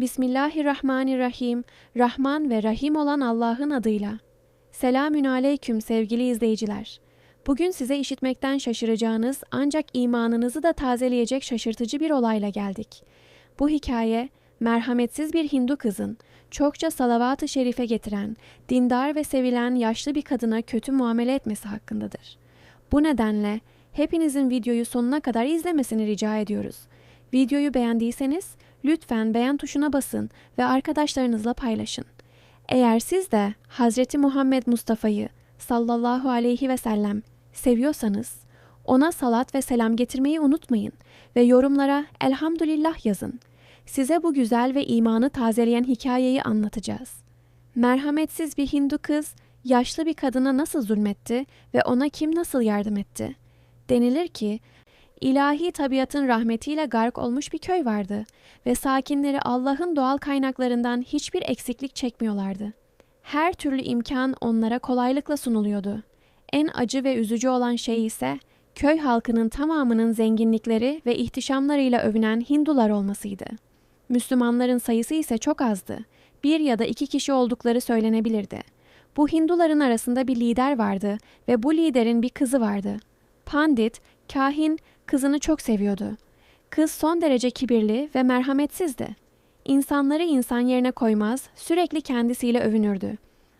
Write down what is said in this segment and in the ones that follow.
Bismillahirrahmanirrahim. Rahman ve Rahim olan Allah'ın adıyla. Selamün aleyküm sevgili izleyiciler. Bugün size işitmekten şaşıracağınız ancak imanınızı da tazeleyecek şaşırtıcı bir olayla geldik. Bu hikaye merhametsiz bir Hindu kızın çokça salavat-ı şerife getiren, dindar ve sevilen yaşlı bir kadına kötü muamele etmesi hakkındadır. Bu nedenle hepinizin videoyu sonuna kadar izlemesini rica ediyoruz. Videoyu beğendiyseniz lütfen beğen tuşuna basın ve arkadaşlarınızla paylaşın. Eğer siz de Hazreti Muhammed Mustafa'yı sallallahu aleyhi ve sellem seviyorsanız ona salat ve selam getirmeyi unutmayın ve yorumlara elhamdülillah yazın. Size bu güzel ve imanı tazeleyen hikayeyi anlatacağız. Merhametsiz bir Hindu kız yaşlı bir kadına nasıl zulmetti ve ona kim nasıl yardım etti? Denilir ki ilahi tabiatın rahmetiyle gark olmuş bir köy vardı ve sakinleri Allah'ın doğal kaynaklarından hiçbir eksiklik çekmiyorlardı. Her türlü imkan onlara kolaylıkla sunuluyordu. En acı ve üzücü olan şey ise köy halkının tamamının zenginlikleri ve ihtişamlarıyla övünen Hindular olmasıydı. Müslümanların sayısı ise çok azdı. Bir ya da iki kişi oldukları söylenebilirdi. Bu Hinduların arasında bir lider vardı ve bu liderin bir kızı vardı. Pandit, kahin, kızını çok seviyordu. Kız son derece kibirli ve merhametsizdi. İnsanları insan yerine koymaz, sürekli kendisiyle övünürdü.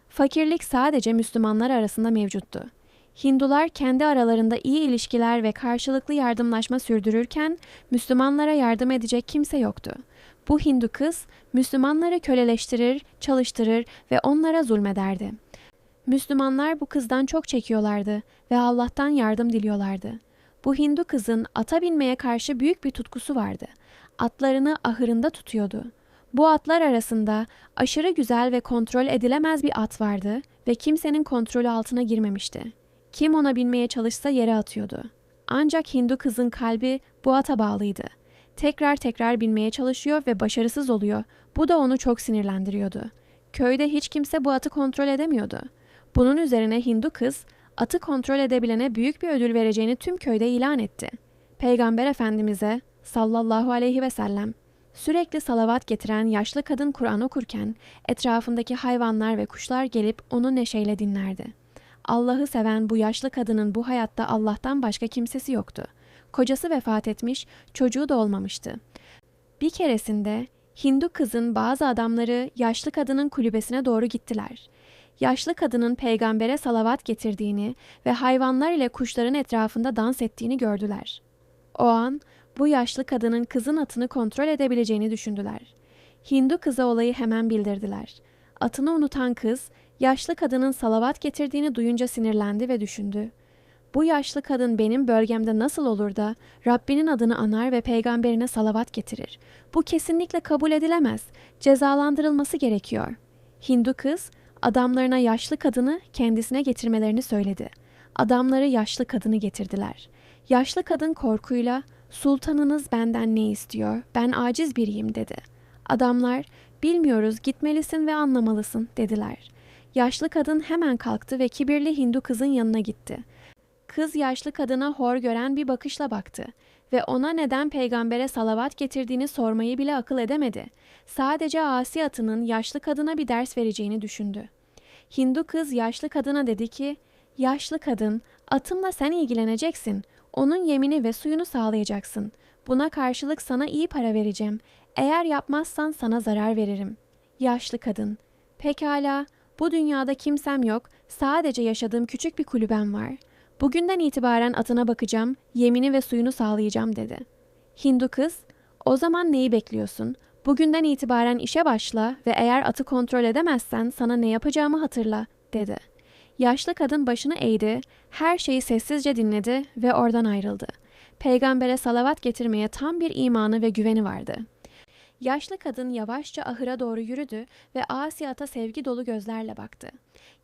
Fakirlik sadece Müslümanlar arasında mevcuttu. Hindular kendi aralarında iyi ilişkiler ve karşılıklı yardımlaşma sürdürürken Müslümanlara yardım edecek kimse yoktu. Bu Hindu kız Müslümanları köleleştirir, çalıştırır ve onlara zulmederdi. Müslümanlar bu kızdan çok çekiyorlardı ve Allah'tan yardım diliyorlardı. Bu Hindu kızın ata binmeye karşı büyük bir tutkusu vardı. Atlarını ahırında tutuyordu. Bu atlar arasında aşırı güzel ve kontrol edilemez bir at vardı ve kimsenin kontrolü altına girmemişti. Kim ona binmeye çalışsa yere atıyordu. Ancak Hindu kızın kalbi bu ata bağlıydı. Tekrar tekrar binmeye çalışıyor ve başarısız oluyor. Bu da onu çok sinirlendiriyordu. Köyde hiç kimse bu atı kontrol edemiyordu. Bunun üzerine Hindu kız atı kontrol edebilene büyük bir ödül vereceğini tüm köyde ilan etti. Peygamber Efendimiz'e sallallahu aleyhi ve sellem sürekli salavat getiren yaşlı kadın Kur'an okurken etrafındaki hayvanlar ve kuşlar gelip onu neşeyle dinlerdi. Allah'ı seven bu yaşlı kadının bu hayatta Allah'tan başka kimsesi yoktu. Kocası vefat etmiş, çocuğu da olmamıştı. Bir keresinde Hindu kızın bazı adamları yaşlı kadının kulübesine doğru gittiler. Yaşlı kadının peygambere salavat getirdiğini ve hayvanlar ile kuşların etrafında dans ettiğini gördüler. O an bu yaşlı kadının kızın atını kontrol edebileceğini düşündüler. Hindu kıza olayı hemen bildirdiler. Atını unutan kız, yaşlı kadının salavat getirdiğini duyunca sinirlendi ve düşündü. Bu yaşlı kadın benim bölgemde nasıl olur da Rabbinin adını anar ve peygamberine salavat getirir? Bu kesinlikle kabul edilemez. Cezalandırılması gerekiyor. Hindu kız adamlarına yaşlı kadını kendisine getirmelerini söyledi. Adamları yaşlı kadını getirdiler. Yaşlı kadın korkuyla sultanınız benden ne istiyor? Ben aciz biriyim dedi. Adamlar bilmiyoruz gitmelisin ve anlamalısın dediler. Yaşlı kadın hemen kalktı ve kibirli Hindu kızın yanına gitti. Kız yaşlı kadına hor gören bir bakışla baktı ve ona neden peygambere salavat getirdiğini sormayı bile akıl edemedi. Sadece asi atının yaşlı kadına bir ders vereceğini düşündü. Hindu kız yaşlı kadına dedi ki, Yaşlı kadın, atımla sen ilgileneceksin. Onun yemini ve suyunu sağlayacaksın. Buna karşılık sana iyi para vereceğim. Eğer yapmazsan sana zarar veririm. Yaşlı kadın, pekala, bu dünyada kimsem yok, sadece yaşadığım küçük bir kulübem var. Bugünden itibaren atına bakacağım, yemini ve suyunu sağlayacağım dedi. Hindu kız, o zaman neyi bekliyorsun? Bugünden itibaren işe başla ve eğer atı kontrol edemezsen sana ne yapacağımı hatırla, dedi. Yaşlı kadın başını eğdi, her şeyi sessizce dinledi ve oradan ayrıldı. Peygambere salavat getirmeye tam bir imanı ve güveni vardı. Yaşlı kadın yavaşça ahıra doğru yürüdü ve asi ata sevgi dolu gözlerle baktı.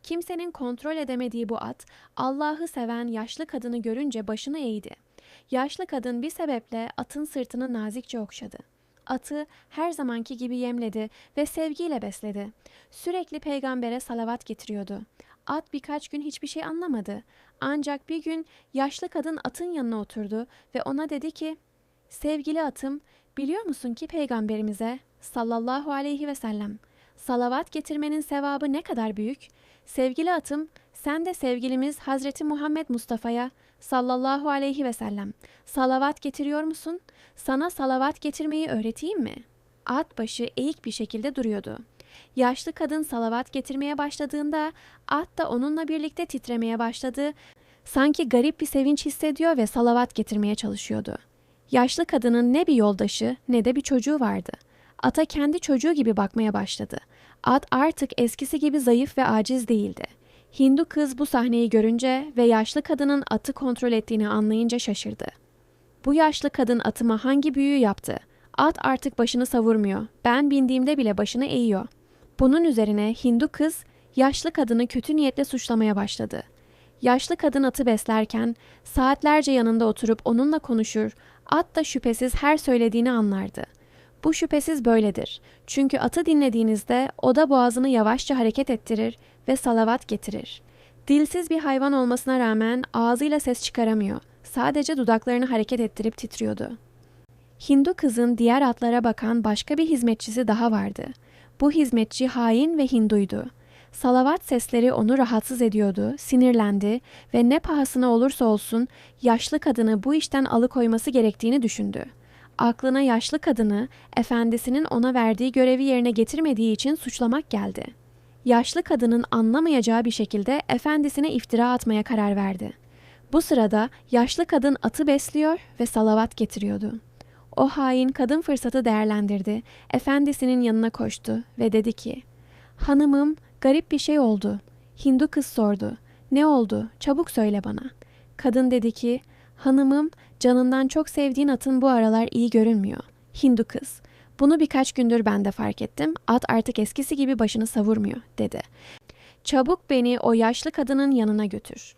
Kimsenin kontrol edemediği bu at, Allah'ı seven yaşlı kadını görünce başını eğdi. Yaşlı kadın bir sebeple atın sırtını nazikçe okşadı. Atı her zamanki gibi yemledi ve sevgiyle besledi. Sürekli peygambere salavat getiriyordu. At birkaç gün hiçbir şey anlamadı. Ancak bir gün yaşlı kadın atın yanına oturdu ve ona dedi ki, Sevgili atım, Biliyor musun ki peygamberimize sallallahu aleyhi ve sellem salavat getirmenin sevabı ne kadar büyük? Sevgili atım, sen de sevgilimiz Hazreti Muhammed Mustafa'ya sallallahu aleyhi ve sellem salavat getiriyor musun? Sana salavat getirmeyi öğreteyim mi? At başı eğik bir şekilde duruyordu. Yaşlı kadın salavat getirmeye başladığında at da onunla birlikte titremeye başladı. Sanki garip bir sevinç hissediyor ve salavat getirmeye çalışıyordu. Yaşlı kadının ne bir yoldaşı ne de bir çocuğu vardı. Ata kendi çocuğu gibi bakmaya başladı. At artık eskisi gibi zayıf ve aciz değildi. Hindu kız bu sahneyi görünce ve yaşlı kadının atı kontrol ettiğini anlayınca şaşırdı. Bu yaşlı kadın atıma hangi büyüyü yaptı? At artık başını savurmuyor. Ben bindiğimde bile başını eğiyor. Bunun üzerine Hindu kız yaşlı kadını kötü niyetle suçlamaya başladı. Yaşlı kadın atı beslerken saatlerce yanında oturup onunla konuşur, at da şüphesiz her söylediğini anlardı. Bu şüphesiz böyledir. Çünkü atı dinlediğinizde o da boğazını yavaşça hareket ettirir ve salavat getirir. Dilsiz bir hayvan olmasına rağmen ağzıyla ses çıkaramıyor. Sadece dudaklarını hareket ettirip titriyordu. Hindu kızın diğer atlara bakan başka bir hizmetçisi daha vardı. Bu hizmetçi hain ve Hinduydu. Salavat sesleri onu rahatsız ediyordu, sinirlendi ve ne pahasına olursa olsun yaşlı kadını bu işten alıkoyması gerektiğini düşündü. Aklına yaşlı kadını efendisinin ona verdiği görevi yerine getirmediği için suçlamak geldi. Yaşlı kadının anlamayacağı bir şekilde efendisine iftira atmaya karar verdi. Bu sırada yaşlı kadın atı besliyor ve salavat getiriyordu. O hain kadın fırsatı değerlendirdi, efendisinin yanına koştu ve dedi ki, ''Hanımım, garip bir şey oldu.'' Hindu kız sordu, ''Ne oldu? Çabuk söyle bana.'' Kadın dedi ki, ''Hanımım, canından çok sevdiğin atın bu aralar iyi görünmüyor.'' Hindu kız, ''Bunu birkaç gündür ben de fark ettim. At artık eskisi gibi başını savurmuyor.'' dedi. ''Çabuk beni o yaşlı kadının yanına götür.''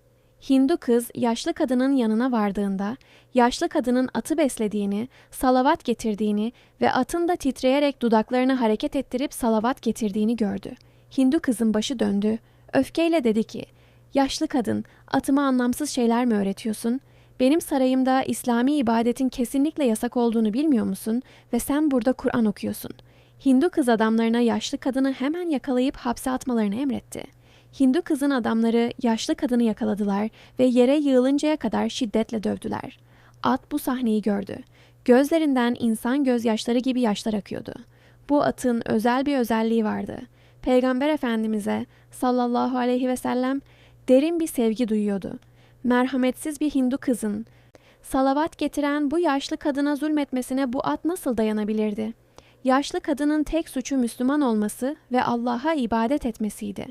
Hindu kız yaşlı kadının yanına vardığında yaşlı kadının atı beslediğini, salavat getirdiğini ve atın da titreyerek dudaklarını hareket ettirip salavat getirdiğini gördü. Hindu kızın başı döndü. Öfkeyle dedi ki, Yaşlı kadın, atıma anlamsız şeyler mi öğretiyorsun? Benim sarayımda İslami ibadetin kesinlikle yasak olduğunu bilmiyor musun ve sen burada Kur'an okuyorsun. Hindu kız adamlarına yaşlı kadını hemen yakalayıp hapse atmalarını emretti.'' Hindu kızın adamları yaşlı kadını yakaladılar ve yere yığılıncaya kadar şiddetle dövdüler. At bu sahneyi gördü. Gözlerinden insan gözyaşları gibi yaşlar akıyordu. Bu atın özel bir özelliği vardı. Peygamber Efendimiz'e sallallahu aleyhi ve sellem derin bir sevgi duyuyordu. Merhametsiz bir Hindu kızın salavat getiren bu yaşlı kadına zulmetmesine bu at nasıl dayanabilirdi? Yaşlı kadının tek suçu Müslüman olması ve Allah'a ibadet etmesiydi.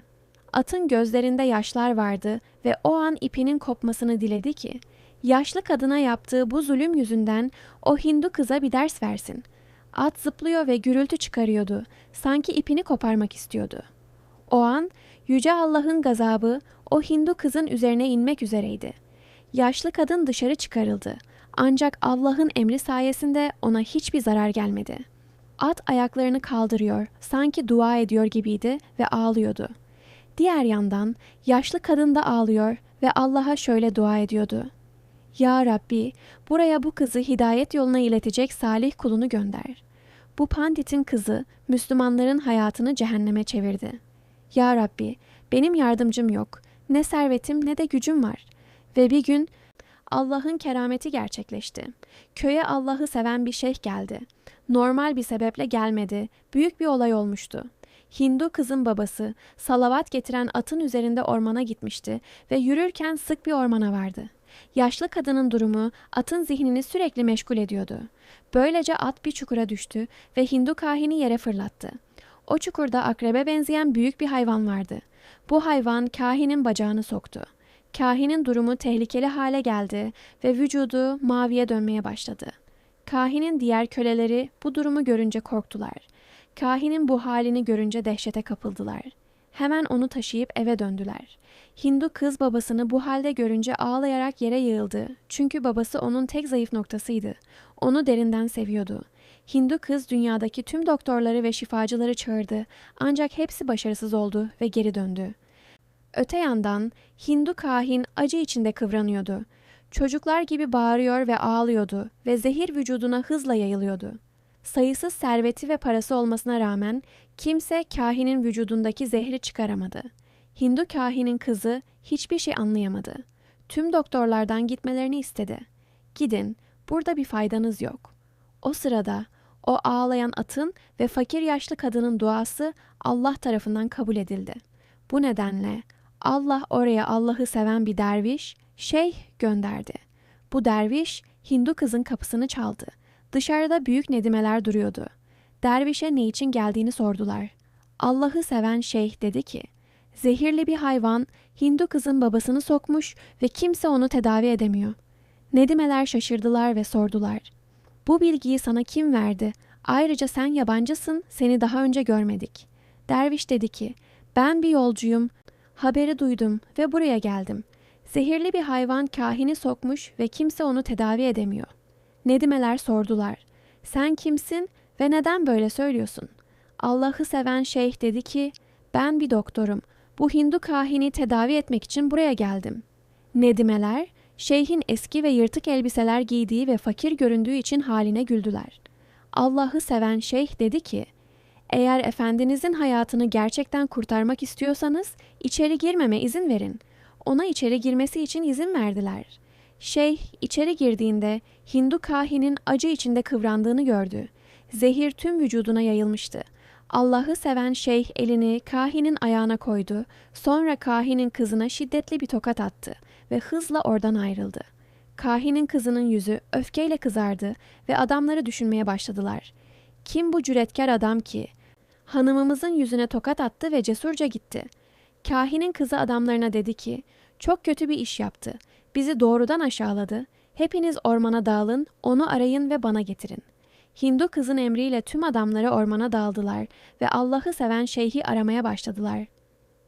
Atın gözlerinde yaşlar vardı ve o an ipinin kopmasını diledi ki, yaşlı kadına yaptığı bu zulüm yüzünden o Hindu kıza bir ders versin. At zıplıyor ve gürültü çıkarıyordu. Sanki ipini koparmak istiyordu. O an Yüce Allah'ın gazabı o Hindu kızın üzerine inmek üzereydi. Yaşlı kadın dışarı çıkarıldı. Ancak Allah'ın emri sayesinde ona hiçbir zarar gelmedi. At ayaklarını kaldırıyor, sanki dua ediyor gibiydi ve ağlıyordu.'' Diğer yandan yaşlı kadın da ağlıyor ve Allah'a şöyle dua ediyordu. Ya Rabbi, buraya bu kızı hidayet yoluna iletecek salih kulunu gönder. Bu panditin kızı Müslümanların hayatını cehenneme çevirdi. Ya Rabbi, benim yardımcım yok. Ne servetim ne de gücüm var. Ve bir gün Allah'ın kerameti gerçekleşti. Köye Allah'ı seven bir şeyh geldi. Normal bir sebeple gelmedi. Büyük bir olay olmuştu. Hindu kızın babası salavat getiren atın üzerinde ormana gitmişti ve yürürken sık bir ormana vardı. Yaşlı kadının durumu atın zihnini sürekli meşgul ediyordu. Böylece at bir çukura düştü ve Hindu kahini yere fırlattı. O çukurda akrebe benzeyen büyük bir hayvan vardı. Bu hayvan kahinin bacağını soktu. Kahinin durumu tehlikeli hale geldi ve vücudu maviye dönmeye başladı. Kahinin diğer köleleri bu durumu görünce korktular. Kahinin bu halini görünce dehşete kapıldılar. Hemen onu taşıyıp eve döndüler. Hindu kız babasını bu halde görünce ağlayarak yere yığıldı. Çünkü babası onun tek zayıf noktasıydı. Onu derinden seviyordu. Hindu kız dünyadaki tüm doktorları ve şifacıları çağırdı. Ancak hepsi başarısız oldu ve geri döndü. Öte yandan Hindu kahin acı içinde kıvranıyordu. Çocuklar gibi bağırıyor ve ağlıyordu ve zehir vücuduna hızla yayılıyordu. Sayısız serveti ve parası olmasına rağmen kimse kahinin vücudundaki zehri çıkaramadı. Hindu kahinin kızı hiçbir şey anlayamadı. Tüm doktorlardan gitmelerini istedi. Gidin, burada bir faydanız yok. O sırada o ağlayan atın ve fakir yaşlı kadının duası Allah tarafından kabul edildi. Bu nedenle Allah oraya Allah'ı seven bir derviş, şeyh gönderdi. Bu derviş Hindu kızın kapısını çaldı. Dışarıda büyük nedimeler duruyordu. Dervişe ne için geldiğini sordular. Allah'ı seven şeyh dedi ki, zehirli bir hayvan Hindu kızın babasını sokmuş ve kimse onu tedavi edemiyor. Nedimeler şaşırdılar ve sordular. Bu bilgiyi sana kim verdi? Ayrıca sen yabancısın, seni daha önce görmedik. Derviş dedi ki, ben bir yolcuyum, haberi duydum ve buraya geldim. Zehirli bir hayvan kahini sokmuş ve kimse onu tedavi edemiyor. Nedimeler sordular. Sen kimsin ve neden böyle söylüyorsun? Allah'ı seven şeyh dedi ki, ben bir doktorum. Bu Hindu kahini tedavi etmek için buraya geldim. Nedimeler, şeyhin eski ve yırtık elbiseler giydiği ve fakir göründüğü için haline güldüler. Allah'ı seven şeyh dedi ki, eğer efendinizin hayatını gerçekten kurtarmak istiyorsanız içeri girmeme izin verin. Ona içeri girmesi için izin verdiler. Şeyh içeri girdiğinde Hindu kahinin acı içinde kıvrandığını gördü. Zehir tüm vücuduna yayılmıştı. Allah'ı seven şeyh elini kahinin ayağına koydu. Sonra kahinin kızına şiddetli bir tokat attı ve hızla oradan ayrıldı. Kahinin kızının yüzü öfkeyle kızardı ve adamları düşünmeye başladılar. Kim bu cüretkar adam ki? Hanımımızın yüzüne tokat attı ve cesurca gitti. Kahinin kızı adamlarına dedi ki, çok kötü bir iş yaptı. Bizi doğrudan aşağıladı. Hepiniz ormana dağılın, onu arayın ve bana getirin. Hindu kızın emriyle tüm adamları ormana dağıldılar ve Allah'ı seven şeyhi aramaya başladılar.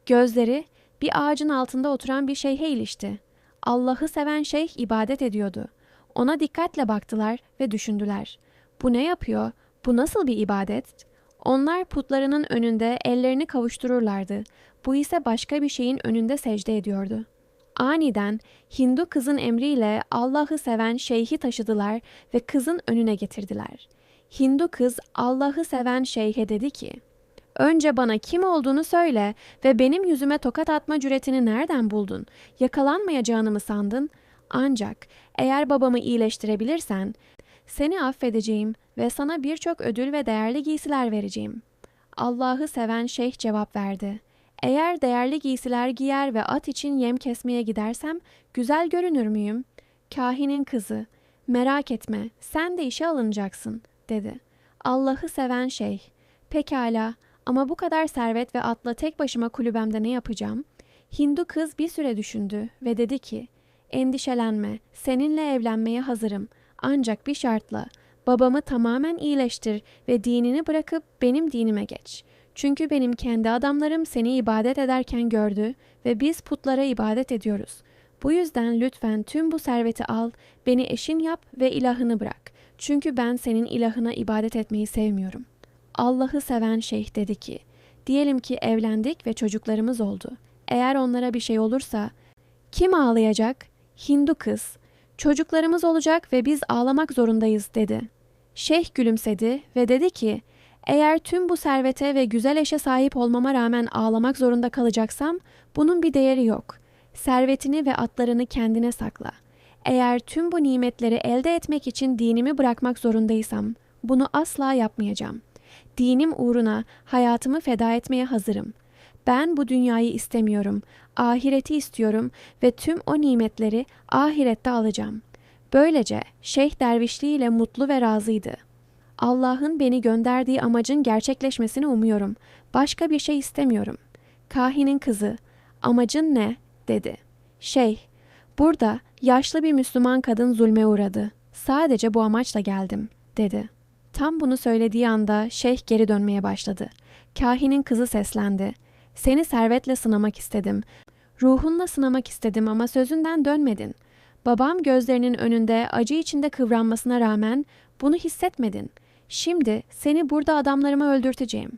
Gözleri bir ağacın altında oturan bir şeyhe ilişti. Allah'ı seven şeyh ibadet ediyordu. Ona dikkatle baktılar ve düşündüler. Bu ne yapıyor? Bu nasıl bir ibadet? Onlar putlarının önünde ellerini kavuştururlardı. Bu ise başka bir şeyin önünde secde ediyordu. Aniden Hindu kızın emriyle Allah'ı seven şeyhi taşıdılar ve kızın önüne getirdiler. Hindu kız Allah'ı seven şeyhe dedi ki, Önce bana kim olduğunu söyle ve benim yüzüme tokat atma cüretini nereden buldun? Yakalanmayacağını mı sandın? Ancak eğer babamı iyileştirebilirsen seni affedeceğim ve sana birçok ödül ve değerli giysiler vereceğim. Allah'ı seven şeyh cevap verdi. Eğer değerli giysiler giyer ve at için yem kesmeye gidersem güzel görünür müyüm? Kahinin kızı, merak etme sen de işe alınacaksın dedi. Allah'ı seven şeyh, pekala ama bu kadar servet ve atla tek başıma kulübemde ne yapacağım? Hindu kız bir süre düşündü ve dedi ki, endişelenme seninle evlenmeye hazırım ancak bir şartla babamı tamamen iyileştir ve dinini bırakıp benim dinime geç.'' Çünkü benim kendi adamlarım seni ibadet ederken gördü ve biz putlara ibadet ediyoruz. Bu yüzden lütfen tüm bu serveti al, beni eşin yap ve ilahını bırak. Çünkü ben senin ilahına ibadet etmeyi sevmiyorum. Allah'ı seven şeyh dedi ki, diyelim ki evlendik ve çocuklarımız oldu. Eğer onlara bir şey olursa, kim ağlayacak? Hindu kız. Çocuklarımız olacak ve biz ağlamak zorundayız dedi. Şeyh gülümsedi ve dedi ki, eğer tüm bu servete ve güzel eşe sahip olmama rağmen ağlamak zorunda kalacaksam bunun bir değeri yok. Servetini ve atlarını kendine sakla. Eğer tüm bu nimetleri elde etmek için dinimi bırakmak zorundaysam bunu asla yapmayacağım. Dinim uğruna hayatımı feda etmeye hazırım. Ben bu dünyayı istemiyorum, ahireti istiyorum ve tüm o nimetleri ahirette alacağım. Böylece Şeyh dervişliğiyle mutlu ve razıydı.'' Allah'ın beni gönderdiği amacın gerçekleşmesini umuyorum. Başka bir şey istemiyorum. Kahinin kızı, amacın ne? dedi. Şey, burada yaşlı bir Müslüman kadın zulme uğradı. Sadece bu amaçla geldim, dedi. Tam bunu söylediği anda şeyh geri dönmeye başladı. Kahinin kızı seslendi. Seni servetle sınamak istedim. Ruhunla sınamak istedim ama sözünden dönmedin. Babam gözlerinin önünde acı içinde kıvranmasına rağmen bunu hissetmedin. Şimdi seni burada adamlarıma öldürteceğim.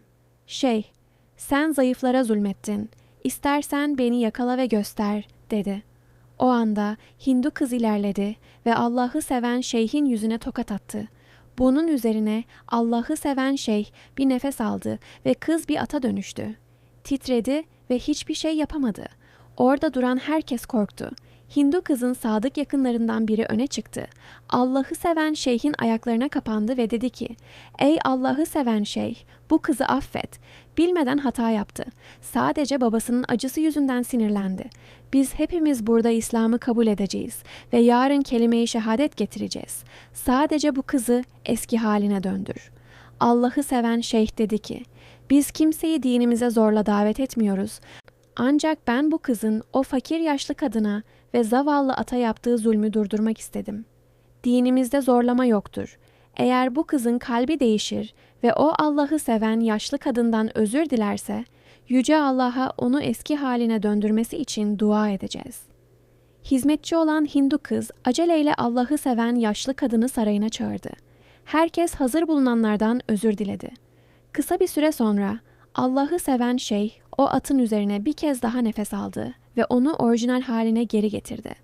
Şey, sen zayıflara zulmettin. İstersen beni yakala ve göster, dedi. O anda Hindu kız ilerledi ve Allah'ı seven şeyhin yüzüne tokat attı. Bunun üzerine Allah'ı seven şey bir nefes aldı ve kız bir ata dönüştü. Titredi ve hiçbir şey yapamadı. Orada duran herkes korktu. Hindu kızın sadık yakınlarından biri öne çıktı. Allah'ı seven şeyhin ayaklarına kapandı ve dedi ki, Ey Allah'ı seven şeyh, bu kızı affet. Bilmeden hata yaptı. Sadece babasının acısı yüzünden sinirlendi. Biz hepimiz burada İslam'ı kabul edeceğiz ve yarın kelime-i şehadet getireceğiz. Sadece bu kızı eski haline döndür. Allah'ı seven şeyh dedi ki, biz kimseyi dinimize zorla davet etmiyoruz. Ancak ben bu kızın o fakir yaşlı kadına ve zavallı ata yaptığı zulmü durdurmak istedim. Dinimizde zorlama yoktur. Eğer bu kızın kalbi değişir ve o Allah'ı seven yaşlı kadından özür dilerse, Yüce Allah'a onu eski haline döndürmesi için dua edeceğiz. Hizmetçi olan Hindu kız aceleyle Allah'ı seven yaşlı kadını sarayına çağırdı. Herkes hazır bulunanlardan özür diledi. Kısa bir süre sonra Allah'ı seven şeyh o atın üzerine bir kez daha nefes aldı ve onu orijinal haline geri getirdi.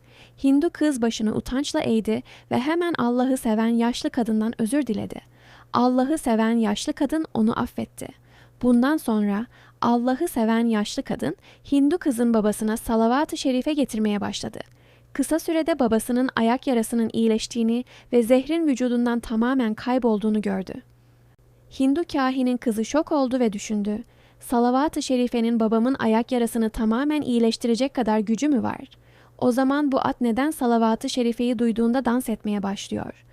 Hindu kız başını utançla eğdi ve hemen Allah'ı seven yaşlı kadından özür diledi. Allah'ı seven yaşlı kadın onu affetti. Bundan sonra Allah'ı seven yaşlı kadın Hindu kızın babasına salavat-ı şerife getirmeye başladı. Kısa sürede babasının ayak yarasının iyileştiğini ve zehrin vücudundan tamamen kaybolduğunu gördü. Hindu kahinin kızı şok oldu ve düşündü. Salavat-ı şerifenin babamın ayak yarasını tamamen iyileştirecek kadar gücü mü var? O zaman bu at neden salavat-ı şerifeyi duyduğunda dans etmeye başlıyor?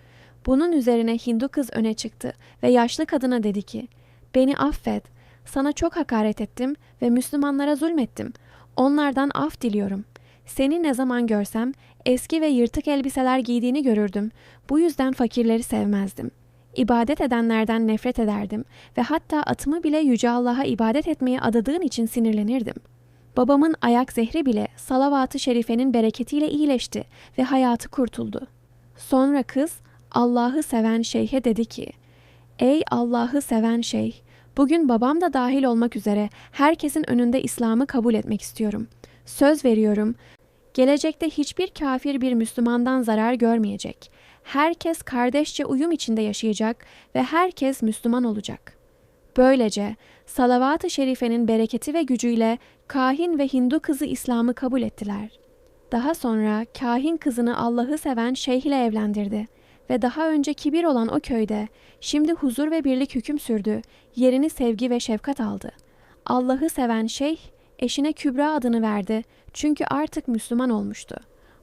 Bunun üzerine Hindu kız öne çıktı ve yaşlı kadına dedi ki, Beni affet, sana çok hakaret ettim ve Müslümanlara zulmettim. Onlardan af diliyorum. Seni ne zaman görsem eski ve yırtık elbiseler giydiğini görürdüm. Bu yüzden fakirleri sevmezdim. İbadet edenlerden nefret ederdim ve hatta atımı bile Yüce Allah'a ibadet etmeye adadığın için sinirlenirdim. Babamın ayak zehri bile salavat-ı şerifenin bereketiyle iyileşti ve hayatı kurtuldu. Sonra kız Allah'ı seven şeyhe dedi ki, Ey Allah'ı seven şeyh, bugün babam da dahil olmak üzere herkesin önünde İslam'ı kabul etmek istiyorum. Söz veriyorum, gelecekte hiçbir kafir bir Müslümandan zarar görmeyecek. Herkes kardeşçe uyum içinde yaşayacak ve herkes Müslüman olacak. Böylece salavat-ı şerifenin bereketi ve gücüyle kahin ve Hindu kızı İslam'ı kabul ettiler. Daha sonra kahin kızını Allah'ı seven şeyh ile evlendirdi ve daha önce kibir olan o köyde şimdi huzur ve birlik hüküm sürdü, yerini sevgi ve şefkat aldı. Allah'ı seven şeyh eşine Kübra adını verdi çünkü artık Müslüman olmuştu.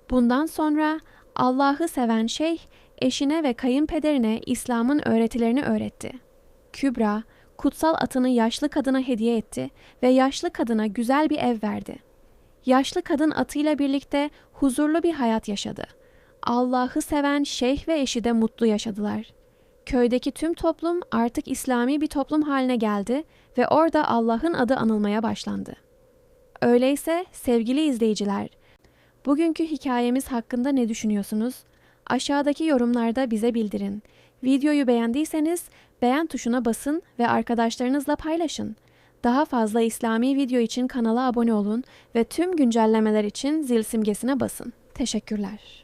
Bundan sonra Allah'ı seven şeyh eşine ve kayınpederine İslam'ın öğretilerini öğretti. Kübra, kutsal atını yaşlı kadına hediye etti ve yaşlı kadına güzel bir ev verdi. Yaşlı kadın atıyla birlikte huzurlu bir hayat yaşadı. Allah'ı seven şeyh ve eşi de mutlu yaşadılar. Köydeki tüm toplum artık İslami bir toplum haline geldi ve orada Allah'ın adı anılmaya başlandı. Öyleyse sevgili izleyiciler, bugünkü hikayemiz hakkında ne düşünüyorsunuz? Aşağıdaki yorumlarda bize bildirin. Videoyu beğendiyseniz beğen tuşuna basın ve arkadaşlarınızla paylaşın. Daha fazla İslami video için kanala abone olun ve tüm güncellemeler için zil simgesine basın. Teşekkürler.